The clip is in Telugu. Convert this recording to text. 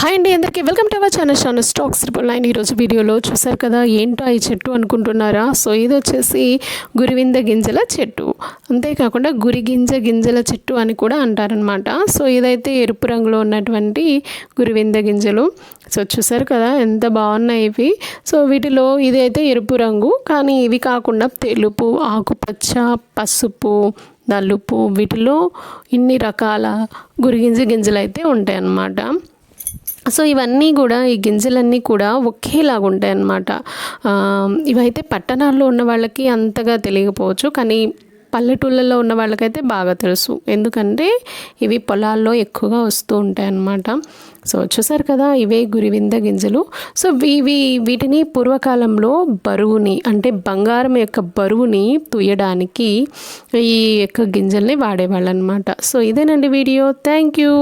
హాయ్ అండి అందరికీ. Welcome to our channel channel stocks triple nine ఈరోజు వీడియోలో చూసారు కదా ఏంటో ఈ చెట్టు అనుకుంటున్నారా? సో ఇది వచ్చేసి గురివింద గింజల చెట్టు. అంతేకాకుండా గురి గింజ గింజల చెట్టు అని కూడా అంటారనమాట సో ఇదైతే ఎరుపు రంగులో ఉన్నటువంటి గురివింద గింజలు. సో చూసారు కదా ఎంత బాగున్నాయి ఇవి. సో వీటిలో ఇదైతే ఎరుపు రంగు కానీ ఇవి కాకుండా తెలుపు ఆకుపచ్చ పసుపు నలుపు వీటిలో ఇన్ని రకాల గురిగింజ గింజలు అయితే ఉంటాయి అన్నమాట సో ఇవన్నీ కూడా ఈ గింజలన్నీ కూడా ఒకేలాగా ఉంటాయి అన్నమాట ఇవైతే పట్టణాల్లో ఉన్న వాళ్ళకి అంతగా తెలియకపోవచ్చు కానీ పల్లెటూళ్ళల్లో ఉన్న వాళ్ళకైతే బాగా తెలుసు. ఎందుకంటే ఇవి పొలాల్లో ఎక్కువగా వస్తూ ఉంటాయి అన్నమాట సో చూసారు కదా ఇవే గురివింద గింజలు. సో ఇవి వీటిని పూర్వకాలంలో బరువుని అంటే బంగారం యొక్క బరువుని తుయ్యడానికి ఈ యొక్క గింజల్ని వాడేవాళ్ళు అనమాట సో ఇదేనండి వీడియో. Thank you.